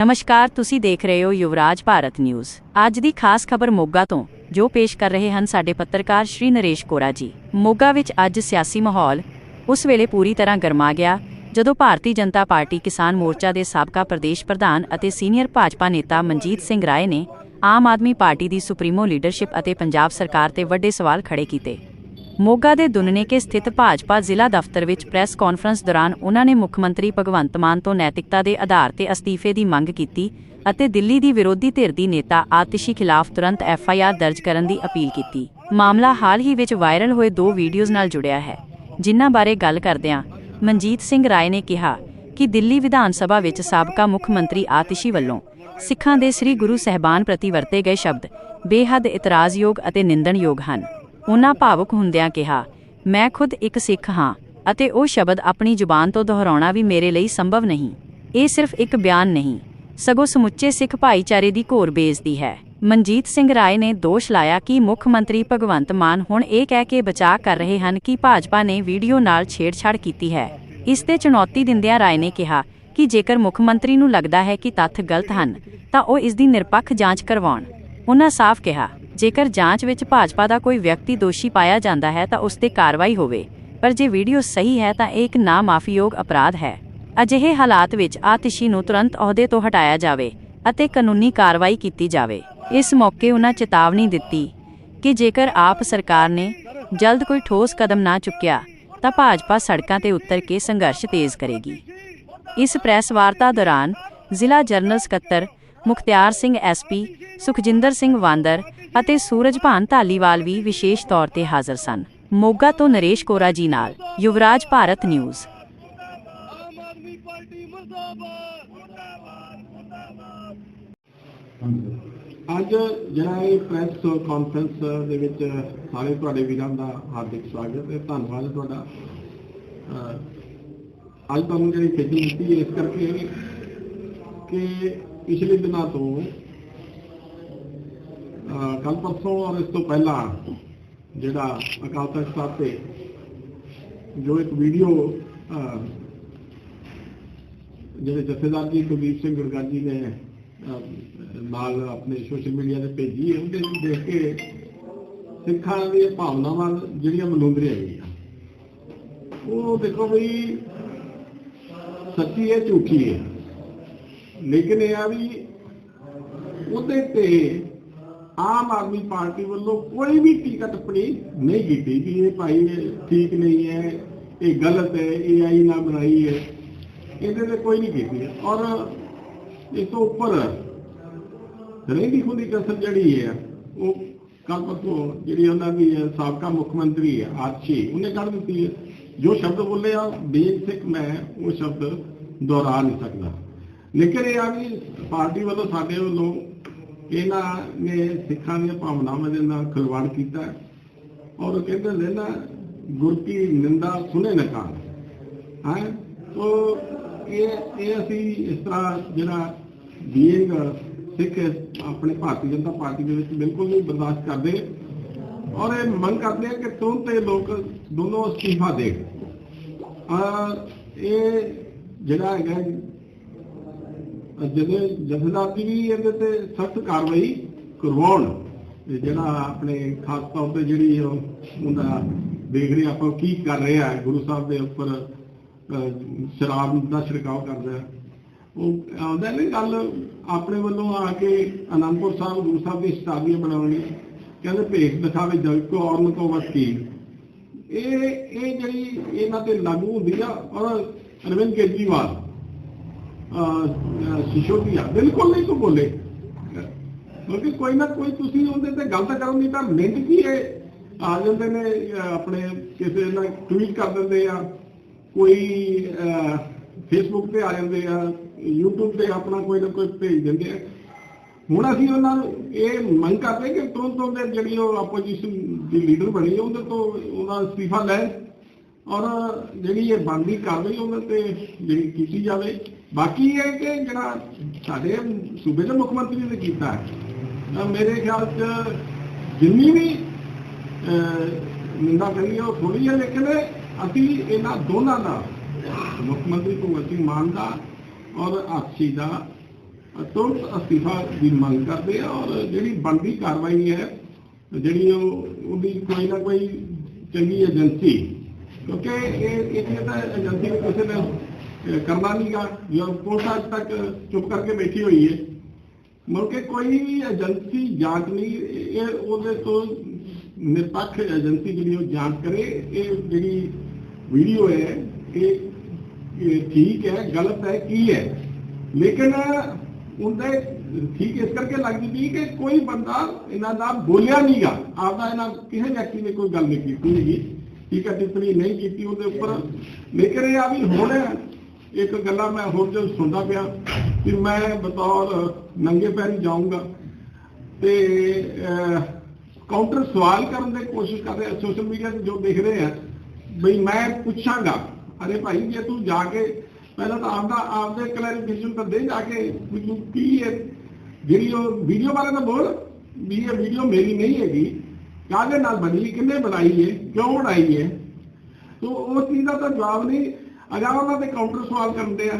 ਨਮਸਕਾਰ, ਤੁਸੀਂ ਦੇਖ ਰਹੇ ਹੋ ਯੁਵਰਾਜ ਭਾਰਤ ਨਿਊਜ਼। ਅੱਜ ਦੀ ਖਾਸ ਖਬਰ ਮੋਗਾ ਤੋਂ, ਜੋ ਪੇਸ਼ ਕਰ ਰਹੇ ਹਨ ਸਾਡੇ ਪੱਤਰਕਾਰ ਸ਼੍ਰੀ ਨਰੇਸ਼ ਕੋਰਾ ਜੀ। ਮੋਗਾ ਵਿੱਚ ਅੱਜ ਸਿਆਸੀ ਮਾਹੌਲ, ਉਸ ਵੇਲੇ ਪੂਰੀ ਤਰ੍ਹਾਂ ਗਰਮਾ ਗਿਆ, ਜਦੋਂ ਭਾਰਤੀ ਜਨਤਾ ਪਾਰਟੀ ਕਿਸਾਨ ਮੋਰਚਾ ਦੇ ਸਾਬਕਾ ਪ੍ਰਦੇਸ਼ ਪ੍ਰਧਾਨ ਅਤੇ ਸੀਨੀਅਰ ਭਾਜਪਾ ਨੇਤਾ ਮਨਜੀਤ ਸਿੰਘ ਰਾਏ ਨੇ ਆਮ ਆਦਮੀ ਪਾਰਟੀ ਦੀ ਸੁਪਰੀਮੋ ਲੀਡਰਸ਼ਿਪ ਅਤੇ ਪੰਜਾਬ ਸਰਕਾਰ ਤੇ ਵੱਡੇ ਸਵਾਲ ਖੜੇ ਕੀਤੇ। ਮੋਗਾ ਦੇ ਦੁਨਨੇਕੇ ਸਥਿਤ ਭਾਜਪਾ ਜ਼ਿਲ੍ਹਾ ਦਫ਼ਤਰ ਵਿੱਚ ਪ੍ਰੈਸ ਕਾਨਫਰੰਸ ਦੌਰਾਨ ਉਨ੍ਹਾਂ ਨੇ ਮੁੱਖ ਮੰਤਰੀ ਭਗਵੰਤ ਮਾਨ ਤੋਂ ਨੈਤਿਕਤਾ ਦੇ ਆਧਾਰ ਤੇ ਅਸਤੀਫੇ ਦੀ ਮੰਗ ਕੀਤੀ ਅਤੇ ਦਿੱਲੀ ਦੀ ਵਿਰੋਧੀ ਧਿਰ ਦੀ ਨੇਤਾ ਆਤਿਸ਼ੀ ਖਿਲਾਫ ਤੁਰੰਤ ਐਫ ਆਈ ਆਰ ਦਰਜ ਕਰਨ ਦੀ ਅਪੀਲ ਕੀਤੀ। ਮਾਮਲਾ ਹਾਲ ਹੀ ਵਿੱਚ ਵਾਇਰਲ ਹੋਏ ਦੋ ਵੀਡੀਓਜ਼ ਨਾਲ ਜੁੜਿਆ ਹੈ, ਜਿਨ੍ਹਾਂ ਬਾਰੇ ਗੱਲ ਕਰਦਿਆਂ ਮਨਜੀਤ ਸਿੰਘ ਰਾਏ ਨੇ ਕਿਹਾ ਕਿ ਦਿੱਲੀ ਵਿਧਾਨ ਸਭਾ ਵਿੱਚ ਸਾਬਕਾ ਮੁੱਖ ਮੰਤਰੀ ਆਤਿਸ਼ੀ ਵੱਲੋਂ ਸਿੱਖਾਂ ਦੇ ਸ੍ਰੀ ਗੁਰੂ ਸਹਿਬਾਨ ਪ੍ਰਤੀ ਵਰਤੇ ਗਏ ਸ਼ਬਦ ਬੇਹੱਦ ਇਤਰਾਜ਼ਯੋਗ ਅਤੇ ਨਿੰਦਣਯੋਗ ਹਨ। ਉਨ੍ਹਾਂ ਭਾਵੁਕ ਹੁੰਦਿਆਂ ਕਿਹਾ, ਮੈਂ ਖੁਦ ਇੱਕ ਸਿੱਖ ਹਾਂ ਅਤੇ ਉਹ ਸ਼ਬਦ ਆਪਣੀ ਜ਼ੁਬਾਨ ਤੋਂ ਦੁਹਰਾਉਣਾ ਵੀ ਮੇਰੇ ਲਈ ਸੰਭਵ ਨਹੀਂ। ਇਹ ਸਿਰਫ ਇੱਕ ਬਿਆਨ ਨਹੀਂ, ਸਗੋਂ ਸਮੁੱਚੇ ਸਿੱਖ ਭਾਈਚਾਰੇ ਦੀ ਘੋਰ ਬੇਇੱਜ਼ਤੀ ਹੈ। ਮਨਜੀਤ ਸਿੰਘ ਰਾਏ ਨੇ ਦੋਸ਼ ਲਾਇਆ ਕਿ ਮੁੱਖ ਮੰਤਰੀ ਭਗਵੰਤ ਮਾਨ ਹੁਣ ਇਹ ਕਹਿ ਕੇ ਬਚਾਅ ਕਰ ਰਹੇ ਹਨ ਕਿ ਭਾਜਪਾ ਨੇ ਵੀਡੀਓ ਨਾਲ ਛੇੜਛਾੜ ਕੀਤੀ ਹੈ। ਇਸ ਤੇ ਚੁਣੌਤੀ ਦਿੰਦਿਆਂ ਰਾਏ ਨੇ ਕਿਹਾ ਕਿ ਜੇਕਰ ਮੁੱਖ ਮੰਤਰੀ ਨੂੰ ਲੱਗਦਾ ਹੈ ਕਿ ਤੱਥ ਗਲਤ ਹਨ, ਤਾਂ ਉਹ ਇਸ ਦੀ ਨਿਰਪੱਖ ਜਾਂਚ ਕਰਵਾਉਣ। ਉਨ੍ਹਾਂ ਸਾਫ਼ ਕਿਹਾ ਜੇਕਰ ਜਾਂਚ ਵਿੱਚ ਭਾਜਪਾ ਦਾ ਕੋਈ ਵਿਅਕਤੀ ਦੋਸ਼ੀ ਪਾਇਆ ਜਾਂਦਾ ਹੈ ਤਾਂ ਉਸ ਤੇ ਕਾਰਵਾਈ ਹੋਵੇ। ਪਰ ਜੇ ਵੀਡੀਓ ਸਹੀ ਹੈ ਤਾਂ ਇਹ ਇੱਕ ਨਾ ਮਾਫੀਯੋਗ ਅਪਰਾਧ ਹੈ। ਅਜਿਹੇ ਹਾਲਾਤ ਵਿੱਚ ਆਤਿਸ਼ੀ ਨੂੰ ਤੁਰੰਤ ਅਹੁਦੇ ਤੋਂ ਹਟਾਇਆ ਜਾਵੇ ਅਤੇ ਕਾਨੂੰਨੀ ਕਾਰਵਾਈ ਕੀਤੀ ਜਾਵੇ। ਇਸ ਮੌਕੇ ਉਨ੍ਹਾਂ ਚੇਤਾਵਨੀ ਦਿੱਤੀ ਕਿ ਜੇਕਰ ਆਪ ਸਰਕਾਰ ਨੇ ਜਲਦ ਕੋਈ ਠੋਸ ਕਦਮ ਨਾ ਚੁੱਕਿਆ ਤਾਂ ਭਾਜਪਾ ਸੜਕਾਂ ਤੇ ਉਤਰ ਕੇ ਸੰਘਰਸ਼ ਤੇਜ਼ ਕਰੇਗੀ। ਇਸ ਪ੍ਰੈਸ ਵਾਰਤਾ ਦੌਰਾਨ ਜ਼ਿਲ੍ਹਾ ਜਰਨਲ ਸਕੱਤਰ ਮੁਖਤਿਆਰ ਸਿੰਘ ਐਸਪੀ ਸੁਖਜਿੰਦਰ ਸਿੰਘ ਵਾਂਦਰ ਅਤੇ ਸੂਰਜ ਭਾਨ ਵੀ ਵਿਸ਼ੇਸ਼ ਤੌਰ ਤੇ ਹਾਜ਼ਰ ਸਨ। ਮੋਗਾ ਤੋਂ ਨਰੇਸ਼ ਕੋਰਾ ਜੀ ਨਾਲ, ਯੁਵਰਾਜ ਭਾਰਤ ਨਿਊਜ਼। ਅੱਜ ਜਿਹੜਾ ਇਹ ਪ੍ਰੈਸ ਕਾਨਫਰੰਸ ਦੇ ਵਿੱਚ ਸਾਰੇ ਤੁਹਾਡੇ ਵੀਰਾਂ ਦਾ ਹਾਰਦਿਕ ਸਵਾਗਤ ਹੈ। ਧੰਨਵਾਦ ਤੁਹਾਡਾ। ਅੱਜ ਤੁਹਾਨੂੰ ਜਿਹੜੀ ਖੇਡੀ ਦਿੱਤੀ ਇਸ ਕਰਕੇ ਕਿ ਪਿਛਲੇ ਦਿਨਾਂ ਤੋਂ ਕੱਲ ਪਰਸੋਂ ਔਰ ਇਸ ਤੋਂ ਪਹਿਲਾਂ ਜਿਹੜਾ ਅਕਾਲ ਤਖਤ ਸਾਹਿਬ ਤੇ ਜੋ ਇੱਕ ਵੀਡੀਓ ਜਿਹੜੇ ਜਥੇਦਾਰ ਜੀ ਕੁਲਦੀਪ ਸਿੰਘ ਗੁਰਗਾਜ ਜੀ ਨੇ ਨਾਲ ਆਪਣੇ ਸੋਸ਼ਲ ਮੀਡੀਆ ਤੇ ਭੇਜੀ ਉਹਦੇ ਨੂੰ ਦੇਖ ਕੇ ਸਿੱਖਾਂ ਦੀਆਂ ਭਾਵਨਾਵਾਂ ਜਿਹੜੀਆਂ ਮਲੂੰਦਰੀਆਂ ਗਈਆਂ। ਉਹ ਦੇਖੋ ਵੀ ਸੱਚੀ ਹੈ, ਝੂਠੀ ਹੈ। ਲੇਕਿਨ ਇਹ ਆ ਵੀ ਉਹਦੇ ਤੇ ਆਮ ਆਦਮੀ ਪਾਰਟੀ ਵੱਲੋਂ ਕੋਈ ਵੀ ਟੀਕਾ ਟਿੱਪਣੀ ਨਹੀਂ ਕੀਤੀ ਕਿ ਇਹ ਭਾਈ ਇਹ ਠੀਕ ਨਹੀਂ ਹੈ, ਇਹ ਗਲਤ ਹੈ, ਇਹ ਆਈ ਨਾ ਬਣਾਈ ਹੈ। ਇਹਦੇ ਤੇ ਕੋਈ ਨਹੀਂ ਕੀਤੀ। ਔਰ ਇਸ ਤੋਂ ਉੱਪਰ ਰਹਿੰਦੀ ਖੁਦੀ ਕਸਰ ਜਿਹੜੀ ਹੈ ਉਹ ਕੱਲ ਪਰਸੋਂ ਜਿਹੜੀ ਉਹਨਾਂ ਦੀ ਸਾਬਕਾ ਮੁੱਖ ਮੰਤਰੀ ਹੈ, ਆਰਚੀ, ਉਹਨੇ ਕੱਢ ਦਿੱਤੀ ਹੈ। ਜੋ ਸ਼ਬਦ ਬੋਲੇ ਆ, ਬੇਸਿਕ ਮੈਂ ਉਹ ਸ਼ਬਦ ਦੁਹਰਾ ਨਹੀਂ ਸਕਦਾ। ਲੇਕਿਨ ਇਹ ਆ ਵੀ ਪਾਰਟੀ ਵੱਲੋਂ ਸਾਡੇ ਵੱਲੋਂ ਇਹਨਾਂ ਨੇ ਸਿੱਖਾਂ ਦੀਆਂ ਭਾਵਨਾਵਾਂ ਦੇ ਨਾਲ ਖਿਲਵਾੜ ਕੀਤਾ ਔਰ ਕਹਿੰਦੇ ਨੇ ਨਾ, ਗੁਰ ਕੀ ਨਿੰਦਾ ਸੁਨੇ ਨਾ ਕਾਨ ਹੈ? ਤੋ ਇਹ ਇਹ ਅਸੀਂ ਇਸ ਤਰ੍ਹਾਂ ਜਿਹੜਾ ਬੀਇੰਗ ਸਿੱਖ ਆਪਣੇ ਭਾਰਤੀ ਜਨਤਾ ਪਾਰਟੀ ਦੇ ਵਿੱਚ ਬਿਲਕੁਲ ਨਹੀਂ ਬਰਦਾਸ਼ਤ ਕਰਦੇ। ਔਰ ਇਹ ਮੰਗ ਕਰਦੇ ਆ ਕਿ ਤੁਰੰਤ ਇਹ ਲੋਕ ਦੋਨੋਂ ਅਸਤੀਫਾ ਦੇ ਇਹ ਜਿਹੜਾ ਹੈਗਾ ਜਦੋਂ ਜਥੇਦਾਰ ਵੀ ਇਹਦੇ ਤੇ ਸਖਤ ਕਾਰਵਾਈ ਕਰਵਾਉਣ, ਤੇ ਜਿਹੜਾ ਆਪਣੇ ਖਾਸ ਤੌਰ ਤੇ ਜਿਹੜੀ ਉਹਦਾ ਦੇਖ ਰਹੇ ਆਪਾਂ ਕੀ ਕਰ ਰਿਹਾ ਹੈ, ਗੁਰੂ ਸਾਹਿਬ ਦੇ ਉੱਪਰ ਸ਼ਰਾਬ ਦਾ ਛਿੜਕਾਅ ਕਰਦਾ ਹੈ। ਉਹ ਆਉਂਦਾ ਨਹੀਂ ਗੱਲ ਆਪਣੇ ਵੱਲੋਂ ਆ ਕੇ ਅਨੰਦਪੁਰ ਸਾਹਿਬ, ਗੁਰੂ ਸਾਹਿਬ ਦੀ ਸ਼ਤਾਬਦੀਆਂ ਬਣਾਉਣੀ, ਕਹਿੰਦੇ ਭੇਖ ਦਿਖਾਵੇ ਜਗ ਕੋ ਔਰਨ ਕੋ ਵਕੀਲ ਇਹ ਇਹ ਜਿਹੜੀ ਇਹਨਾਂ ਤੇ ਲਾਗੂ ਹੁੰਦੀ ਆ, ਔਰ ਅਰਵਿੰਦ ਕੇਜਰੀਵਾਲ ਸਿਸ਼ੋਦੀਆ ਬਿਲਕੁਲ ਨਹੀਂ ਕੋ ਬੋਲੇ। ਕਿਉਂਕਿ ਕੋਈ ਨਾ ਕੋਈ ਤੁਸੀਂ ਉਹਦੇ ਤੇ ਗਲਤ ਕਰੋ, ਨਹੀਂ ਤਾਂ ਮਿੰਟ ਕੀ ਹੈ ਆ ਜਾਂਦੇ ਨੇ ਆਪਣੇ ਕਿਸੇ ਨਾਲ ਟਵੀਟ ਕਰ ਦਿੰਦੇ ਆ, ਕੋਈ ਫੇਸਬੁੱਕ ਤੇ ਆ ਜਾਂਦੇ ਆ, YouTube ਤੇ ਆਪਣਾ ਕੋਈ ਨਾ ਕੋਈ ਭੇਜ ਦਿੰਦੇ ਆ। ਹੁਣ ਅਸੀਂ ਉਹਨਾਂ ਨੂੰ ਇਹ ਮੰਗ ਕਰਦੇ ਕਿ ਤੁਰੰਤ ਉਹਦੇ ਜਿਹੜੀ ਉਹ ਆਪੋਜੀਸ਼ਨ ਦੀ ਲੀਡਰ ਬਣੀ ਹੈ ਉਹਦੇ ਤੋਂ ਉਹਦਾ ਅਸਤੀਫਾ ਲੈ। ਔਰ ਜਿਹੜੀ ਇਹ ਬੰਦੀ ਕਾਰਵਾਈ ਉਹਨਾਂ ਤੇ ਜਿਹੜੀ ਕੀਤੀ ਜਾਵੇ। ਬਾਕੀ ਇਹ ਕਿ ਜਿਹੜਾ ਸਾਡੇ ਸੂਬੇ ਦੇ ਮੁੱਖ ਮੰਤਰੀ ਨੇ ਕੀਤਾ ਹੈ ਮੇਰੇ ਖਿਆਲ 'ਚ ਜਿੰਨੀ ਵੀ ਨਿੰਦਾ ਕਰੀ ਉਹ ਥੋੜੀ ਹੈ ਲੇਕਿਨ ਅਸੀਂ ਇਹਨਾਂ ਦੋਨਾਂ ਦਾ, ਮੁੱਖ ਮੰਤਰੀ ਭਗਵੰਤ ਸਿੰਘ ਮਾਨ ਦਾ ਔਰ ਆਪਸੀ ਦਾ, ਤੁਰੰਤ ਅਸਤੀਫਾ ਦੀ ਮੰਗ ਕਰਦੇ ਆ ਔਰ ਜਿਹੜੀ ਬਣਦੀ ਕਾਰਵਾਈ ਹੈ, ਜਿਹੜੀ ਉਹ, ਉਹਦੀ ਕੋਈ ਨਾ ਕੋਈ ਚੰਗੀ ਏਜੰਸੀ ਕਿਉਂਕਿ ਇਹ ਇਹ ਤਾਂ ਏਜੰਸੀ ਕਿਸੇ ਨੇ ਕਰਨਾ ਨਹੀਂਗਾ ਜਾਂ ਪੁਲਿਸ ਅੱਜ ਤੱਕ ਚੁੱਪ ਕਰਕੇ ਬੈਠੀ ਹੋਈ ਹੈ। ਮਤਲਬ ਕਿ ਕੋਈ ਏਜੰਸੀ ਜਾਂਚ ਨਹੀਂ, ਇਹ ਉਹਦੇ ਤੋਂ ਨਿਰਪੱਖ ਏਜੰਸੀ ਜਿਹੜੀ ਉਹ ਜਾਂਚ ਕਰੇ, ਇਹ ਜਿਹੜੀ ਵੀਡੀਓ ਹੈ, ਇਹ ਠੀਕ ਹੈ, ਗਲਤ ਹੈ, ਕੀ ਹੈ? ਲੇਕਿਨ ਉਹਦੇ ਠੀਕ ਇਸ ਕਰਕੇ ਲੱਗਦੀ ਵੀ ਕਿ ਕੋਈ ਬੰਦਾ ਇਹਨਾਂ ਦਾ ਬੋਲਿਆ ਨਹੀਂਗਾ ਆਪਦਾ ਇਹਨਾਂ ਕਿਸੇ ਵਿਅਕਤੀ ਨੇ ਕੋਈ ਗੱਲ ਨਹੀਂ ਕੀਤੀ ਹੈਗੀ। ਠੀਕ ਹੈ, ਟਿੱਪਣੀ ਨਹੀਂ ਕੀਤੀ ਉਹਦੇ ਉੱਪਰ। ਲੇਕਿਨ ਇਹ ਆ ਵੀ ਹੁਣ ਇੱਕ ਗੱਲਾਂ ਮੈਂ ਹੋਰ ਜਦ ਸੁਣਦਾ ਪਿਆ ਕਿ ਮੈਂ ਬਤੌਰ ਨੰਗੇ ਪੈਰੀ ਜਾਊਂਗਾ ਤੇ ਕਾਊਂਟਰ ਸਵਾਲ ਕਰਨ ਦੀ ਕੋਸ਼ਿਸ਼ ਕਰ ਰਹੇ ਸੋਸ਼ਲ ਮੀਡੀਆ ਤੇ ਜੋ ਦੇਖ ਰਹੇ ਆ, ਬਈ ਮੈਂ ਪੁੱਛਾਂਗਾ, ਅਰੇ ਭਾਈ ਜੇ ਤੂੰ ਜਾ ਕੇ ਪਹਿਲਾਂ ਤਾਂ ਆਪਦਾ, ਆਪਦੇ ਕਲੈਰੀਫਿਕੇਸ਼ਨ ਤਾਂ ਦੇ ਜਾ ਕੇ ਤੂੰ ਕੀ ਹੈ, ਜਿਹੜੀ ਉਹ ਵੀਡੀਓ ਬਾਰੇ ਤਾਂ ਬੋਲ, ਵੀ ਇਹ ਵੀਡੀਓ ਮੇਰੀ ਨਹੀਂ ਹੈਗੀ, ਕਾਹਦੇ ਨਾਲ ਬਣੀ ਕਿੰਨੇ ਬਣਾਈ ਹੈ, ਕਿਉਂ ਬਣਾਈ ਹੈ? ਤੋ ਉਸ ਚੀਜ਼ ਦਾ ਤਾਂ ਜਵਾਬ ਨਹੀਂ ਅਗਰ ਉਹਨਾਂ ਦੇ ਕਾਊਂਟਰ ਸਵਾਲ ਕਰਦੇ ਆ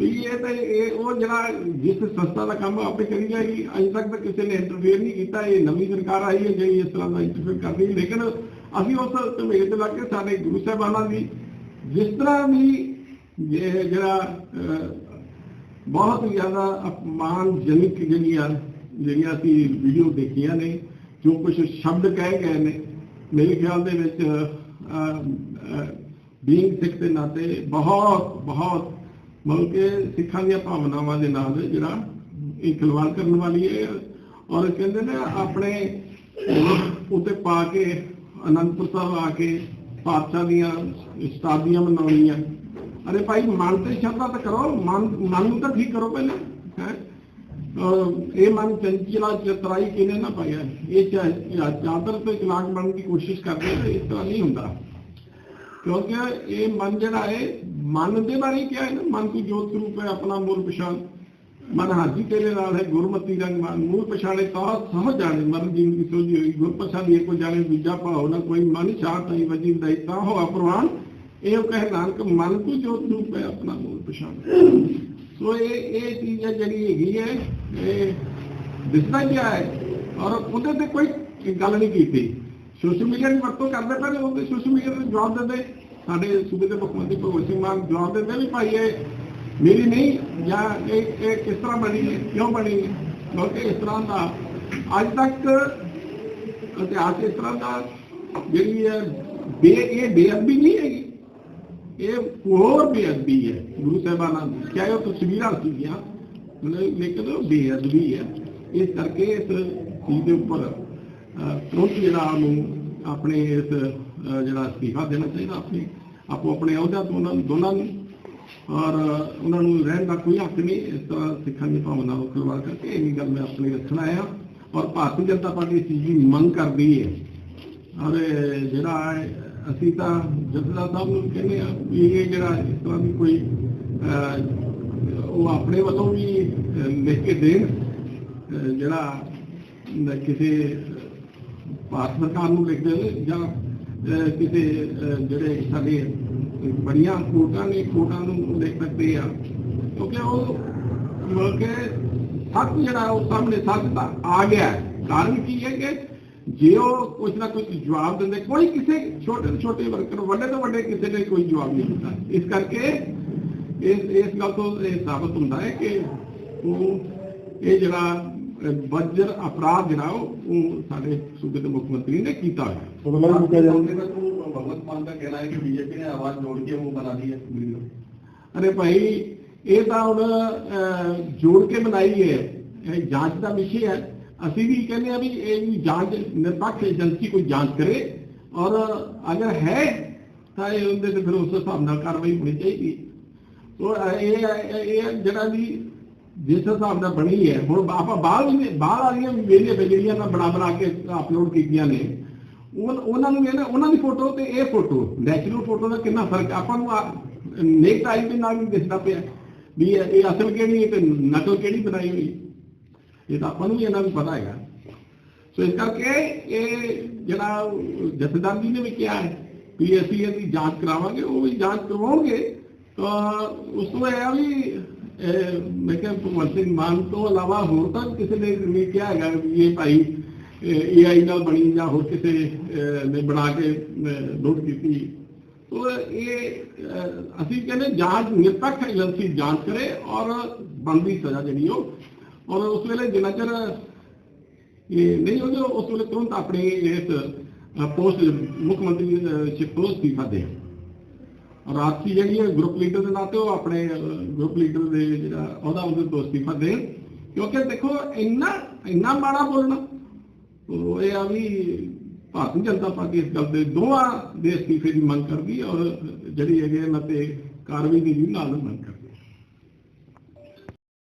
ਵੀ ਇਹ ਤਾਂ ਇਹ ਉਹ ਜਿਹੜਾ ਜਿਸ ਸੰਸਥਾ ਦਾ ਕੰਮ ਆਪੇ ਕਰੀ ਜਾਏਗੀ, ਅਜੇ ਤੱਕ ਤਾਂ ਕਿਸੇ ਨੇ ਇੰਟਰਫੇਅਰ ਨਹੀਂ ਕੀਤਾ, ਇਹ ਨਵੀਂ ਸਰਕਾਰ ਆਈ ਹੈ, ਜਿਹੜੀ ਇਸ ਤਰ੍ਹਾਂ ਦਾ ਇੰਟਰਫੇਅਰ ਕਰਦੀ ਹੈ। ਲੇਕਿਨ ਅਸੀਂ ਉਸ ਧਮੇਲੇ ਤੇ ਲੱਗ ਕੇ ਸਾਡੇ ਗੁਰੂ ਸਾਹਿਬਾਨਾਂ ਦੀ ਜਿਸ ਤਰ੍ਹਾਂ ਵੀ ਜਿਹੜਾ ਬਹੁਤ ਜ਼ਿਆਦਾ ਅਪਮਾਨਜਨਕ ਜਿਹੜੀਆਂ ਜਿਹੜੀਆਂ ਅਸੀਂ ਵੀਡੀਓ ਦੇਖੀਆਂ ਨੇ, ਜੋ ਕੁਝ ਸ਼ਬਦ ਕਹਿ ਗਏ ਨੇ, ਮੇਰੇ ਖਿਆਲ ਦੇ ਵਿੱਚ ਬੀਇੰਗ ਸਿੱਖ ਦੇ ਨਾਤੇ ਬਹੁਤ ਬਹੁਤ, ਮਤਲਬ ਕਿ ਸਿੱਖਾਂ ਦੀਆਂ ਭਾਵਨਾਵਾਂ ਦੇ ਨਾਲ ਜਿਹੜਾ ਇਹ ਖਿਲਵਾੜ ਕਰਨ ਵਾਲੀ ਹੈ ਔਰ ਕਹਿੰਦੇ ਨੇ ਆਪਣੇ ਉੱਤੇ ਪਾ ਕੇ, ਅਨੰਦਪੁਰ ਸਾਹਿਬ ਆ ਕੇ ਪਾਤਸ਼ਾਹ ਦੀਆਂ ਸ਼ਤਾਬਦੀਆਂ ਮਨਾਉਣੀਆਂ। ਅਰੇ ਭਾਈ, ਮਨ ਤੇ ਸ਼ਰਧਾ ਤਾਂ ਕਰੋ, ਮਨ ਮਨ ਨੂੰ ਤਾਂ ਠੀਕ ਕਰੋ ਪਹਿਲੇ, ਹੈ। ਇਹ ਮਨ ਚੰਚਲਾ ਚਤਰਾਈ ਕਿਨੇ ਨਾ ਪਾਇਆ? ਇਹ ਚਾਦਰ ਤੇ ਚਲਾਕ ਬਣਨ ਦੀ ਕੋਸ਼ਿਸ਼ ਕਰਦੇ ਨੇ ਇਸ ਤਰ੍ਹਾਂ ਨਹੀਂ ਹੁੰਦਾ। ਕਿਉਂਕਿ ਇਹ ਮਨ ਜਿਹੜਾ ਹੈ, ਮਨ ਦੇ ਬਾਰੇ ਕੀ ਹੈ ਨਾ, ਮਨ ਕੀ ਜੋਤ ਸਰੂਪ ਹੈ, ਆਪਣਾ ਮੂਲ ਪਛਾਣ। ਮਨ ਹਾਜੀ ਤੇਰੇ ਨਾਲ ਹੈ, ਗੁਰਮਤੀ ਰੰਗ ਮਨ, ਮੂਲ ਪਛਾਣੇ ਤਾਂ ਸਹ ਜਾਣੇ, ਮਨ ਜੀਵ ਦੀ ਸੋਝੀ ਹੋਈ, ਗੁਰ ਪਛਾਣੀ ਕੋ ਜਾਣੇ ਦੂਜਾ ਭਾਵ ਨਾ, ਕੋਈ ਮਨ ਸ਼ਾਂਤ ਨਹੀਂ ਵਜੀ ਦਈ ਤਾਂ ਹੋ ਅਪਰਵਾਨ ਇਹ ਕਹਿ ਨਾਨਕ, ਮਨ ਕੋ ਜੋਤ ਰੂਪ ਹੈ, ਆਪਣਾ ਮੂਲ ਪਛਾਣ। ਸੋ ਇਹ ਇਹ ਚੀਜ਼ ਜਿਹੜੀ ਹੈਗੀ ਹੈ, ਇਹ ਦਿਸਦਾ ਕੀ ਹੈ। ਔਰ ਉਹਦੇ ਤੇ ਕੋਈ ਗੱਲ ਨਹੀਂ ਕੀਤੀ। ਸੋਸ਼ਲ ਮੀਡੀਆ ਦੀ ਵਰਤੋਂ ਕਰਦੇ ਪਏ ਨੇ ਉਹਦੇ ਸੋਸ਼ਲ ਮੀਡੀਆ ਤੇ ਜਵਾਬ ਦਿੰਦੇ। ਸਾਡੇ ਸੂਬੇ ਦੇ ਮੁੱਖ ਮੰਤਰੀ ਭਗਵੰਤ ਸਿੰਘ ਮਾਨ ਜਵਾਬ ਦਿੰਦੇ ਵੀ ਭਾਈ ਇਹ ਮੇਰੀ ਨਹੀਂ ਜਾਂ ਇਹ ਇਹ ਕਿਸ ਤਰ੍ਹਾਂ ਬਣੀ, ਕਿਉਂ ਬਣੀ? ਹੈ ਇਸ ਤਰ੍ਹਾਂ ਦਾ ਅੱਜ ਤੱਕ ਇਤਿਹਾਸ ਇਸ ਤਰ੍ਹਾਂ ਦਾ ਜਿਹੜੀ ਹੈ ਬੇ ਇਹ ਬੇਅਦਬੀ ਨਹੀਂ ਹੈਗੀ। ਇਹ ਹੋਰ ਬੇਅਦਬੀ ਹੈ। ਗੁਰੂ ਸਾਹਿਬਾਨਾਂ ਦੀ। ਚਾਹੇ ਉਹ ਤਸਵੀਰਾਂ ਸੀਗੀਆਂ? ਮਤਲਬ ਲੇਕਿਨ ਉਹ ਬੇਅਦਬੀ ਹੈ। ਇਸ ਕਰਕੇ ਇਸ ਚੀਜ਼ ਦੇ ਉੱਪਰ ਤੁਰੰਤ ਜਿਹੜਾ ਉਹਨੂੰ ਆਪਣੇ ਇਸ ਜਿਹੜਾ ਅਸਤੀਫਾ ਦੇਣਾ ਚਾਹੀਦਾ ਆਪਣੇ ਆਪੋ ਆਪਣੇ ਅਹੁਦਿਆਂ ਤੋਂ ਉਹਨਾਂ ਨੂੰ ਦੋਨਾਂ ਨੂੰ। ਔਰ ਉਹਨਾਂ ਨੂੰ ਰਹਿਣ ਦਾ ਕੋਈ ਹੱਕ ਨਹੀਂ ਇਸ ਤਰ੍ਹਾਂ ਸਿੱਖਾਂ ਦੀ ਭਾਵਨਾ ਨੂੰ ਖਿਲਵਾੜ ਕਰਕੇ ਇਹ ਗੱਲ ਮੈਂ ਆਪਣੇ ਰੱਖਣਾ ਆ ਔਰ ਭਾਰਤੀ ਜਨਤਾ ਪਾਰਟੀ ਇਸ ਚੀਜ਼ ਦੀ ਮੰਗ ਕਰਦੀ ਹੈ। ਔਰ ਜਿਹੜਾ ਅਸੀਂ ਤਾਂ ਜਥੇਦਾਰ ਸਾਹਿਬ ਨੂੰ ਕਹਿੰਦੇ ਆ ਵੀ ਇਹ ਜਿਹੜਾ ਇਸ ਤਰ੍ਹਾਂ ਦੀ ਕੋਈ ਅਹ, ਉਹ ਆਪਣੇ ਵੱਲੋਂ ਵੀ ਲਿਖ ਕੇ ਦੇਣ। ਜਿਹੜਾ ਕਿਸੇ ਭਾਰਤ ਸਰਕਾਰ ਨੂੰ ਲਿਖ ਦੇਣ ਜਾਂ ਕਿਸੇ ਜਿਹੜੇ ਸਾਡੇ ਬੜੀਆਂ ਕੋਰਟਾਂ ਨੇ ਕੋਰਟਾਂ ਨੂੰ ਲਿਖ ਸਕਦੇ ਆ। ਕਿਉਂਕਿ ਉਹ ਮਤਲਬ ਕਿ ਜਿਹੜਾ ਉਹ ਸਾਹਮਣੇ ਸੱਚ ਤਾਂ ਆ ਗਿਆ ਕਾਰਨ ਕੀ ਹੈ ਕਿ ਜੇ ਉਹ ਕੁਝ ਨਾ ਕੁਝ ਜਵਾਬ ਦਿੰਦੇ, ਕੋਈ ਕਿਸੇ ਛੋਟੇ ਤੋਂ ਛੋਟੇ ਵਰਕਰ ਵੱਡੇ ਤੋਂ ਵੱਡੇ ਕਿਸੇ ਨੇ ਕੋਈ ਜਵਾਬ ਨਹੀਂ ਦਿੱਤਾ। ਇਸ ਕਰਕੇ ਇਸ ਇਸ ਗੱਲ ਤੋਂ ਇਹ ਸਾਬਤ ਹੁੰਦਾ ਹੈ ਕਿ ਉਹ ਇਹ ਜਿਹੜਾ ਬੱਜਰ ਅਪਰਾਧ ਜਿਹੜਾ ਉਹ ਸਾਡੇ ਸੂਬੇ ਦੇ ਮੁੱਖ ਮੰਤਰੀ ਨੇ ਕੀਤਾ ਹੈ ਅਰੇ ਭਾਈ ਇਹ ਤਾਂ ਹੁਣ ਜੋੜ ਕੇ ਬਣਾਈ ਹੈ। ਇਹ ਜਾਂਚ ਦਾ ਵਿਸ਼ੇ ਹੈ। ਅਸੀਂ ਵੀ ਕਹਿੰਦੇ ਆ ਵੀ ਇਹ ਜਾਂਚ ਨਿਰਪੱਖ ਏਜੰਸੀ ਕੋਈ ਜਾਂਚ ਕਰੇ ਔਰ ਅਗਰ ਹੈ ਤਾਂ ਇਹ ਉਹਦੇ ਤੇ ਫਿਰ ਉਸ ਹਿਸਾਬ ਨਾਲ ਕਾਰਵਾਈ ਹੋਣੀ ਚਾਹੀਦੀ ਹੈ। ਇਹ ਇਹ ਜਿਹੜਾ ਵੀ ਜਿਸ ਹਿਸਾਬ ਨਾਲ ਬਣੀ ਹੈ ਹੁਣ ਆਪਾਂ ਬਾਹਰ ਵੀ ਬਾਹਰ ਵਾਲੀਆਂ ਵੀ ਜਿਹੜੀਆਂ ਨਾ ਬਣਾ ਬਣਾ ਕੇ ਅਪਲੋਡ ਕੀਤੀਆਂ ਨੇ। ਉਹਨਾਂ ਨੂੰ ਇਹ ਉਹਨਾਂ ਦੀ ਫੋਟੋ ਤੇ ਇਹ ਫੋਟੋ ਨੈਚੁਰਲ ਫੋਟੋ ਦਾ ਕਿੰਨਾ ਫ਼ਰਕ ਆਪਾਂ ਨੂੰ ਨੇਕ ਟਾਈਮ ਦੇ ਨਾਲ ਵੀ ਦਿਸਦਾ ਪਿਆ ਵੀ ਇਹ ਅਸਲ ਕਿਹੜੀ ਹੈ ਤੇ ਨਕਲ ਕਿਹੜੀ ਬਣਾਈ ਹੋਈ ਇਹ ਤਾਂ ਆਪਾਂ ਨੂੰ ਵੀ ਇਹਨਾਂ ਨੂੰ ਪਤਾ ਹੈਗਾ। ਸੋ ਇਸ ਕਰਕੇ ਇਹ ਜਿਹੜਾ ਜਥੇਦਾਰ ਜੀ ਨੇ ਵੀ ਕਿਹਾ ਹੈ ਵੀ ਅਸੀਂ ਇਹਦੀ ਜਾਂਚ ਕਰਾਵਾਂਗੇ, ਉਹ ਵੀ ਜਾਂਚ ਕਰਵਾਉਣਗੇ, ਤਾਂ ਉਸ ਤੋਂ ਇਹ ਆ ਵੀ ਮੈਂ ਕਿਹਾ ਭਗਵੰਤ ਸਿੰਘ ਮਾਨ ਤੋਂ ਇਲਾਵਾ ਹੋਰ ਤਾਂ ਕਿਸੇ ਨੇ ਨਹੀਂ ਕਿਹਾ ਹੈਗਾ ਵੀ ਇਹ ਭਾਈ ਏਆਈ ਨਾਲ ਬਣੀ ਜਾਂ ਹੋਰ ਕਿਸੇ ਨੇ ਬਣਾ ਕੇ ਲੋਡ ਕੀਤੀ। ਤੋ ਇਹ ਅਸੀਂ ਕਹਿੰਦੇ ਜਾਂਚ ਨਿਰਪੱਖ ਏਜੰਸੀ ਜਾਂਚ ਕਰੇ ਔਰ ਬਣਦੀ ਸਜ਼ਾ ਜਿਹੜੀ ਉਹ, ਔਰ ਉਸ ਵੇਲੇ ਜਿੰਨਾ ਚਿਰ, ਇਹ ਨਹੀਂ ਉਹਦੇ ਉਸ ਵੇਲੇ ਤੁਰੰਤ ਆਪਣੀ ਇਸ ਪੋਸਟ ਮੁੱਖ ਮੰਤਰੀ ਸ਼ਿਪ ਤੋਂ ਅਸਤੀਫਾ ਦੇ ਜਿਹੜੀ ਹੈ ਗਰੁੱਪ ਲੀਡਰ ਦੇ ਨਾਤੇ ਉਹ ਆਪਣੇ ਗਰੁੱਪ ਲੀਡਰ ਦੇ ਜਿਹੜਾ, ਉਹਦਾ ਉਹਦੇ ਤੋਂ ਅਸਤੀਫਾ ਦੇਣ ਕਿਉਂਕਿ ਦੇਖੋ, ਇੰਨਾ ਇੰਨਾ ਮਾੜਾ ਬੋਲਣਾ ਉਹ ਇਹ ਆ ਵੀ ਭਾਰਤੀ ਜਨਤਾ ਪਾਰਟੀ ਇਸ ਗੱਲ ਦੇ ਦੋਵਾਂ ਦੇ ਅਸਤੀਫੇ ਦੀ ਮੰਗ ਕਰਦੀ ਹੈ ਔਰ ਜਿਹੜੀ ਹੈਗੇ ਇਹਨਾਂ ਤੇ ਕਾਰਵਾਈ ਦੀ ਵੀ ਨਾਲ ਮੰਗ ਕਰਦੀ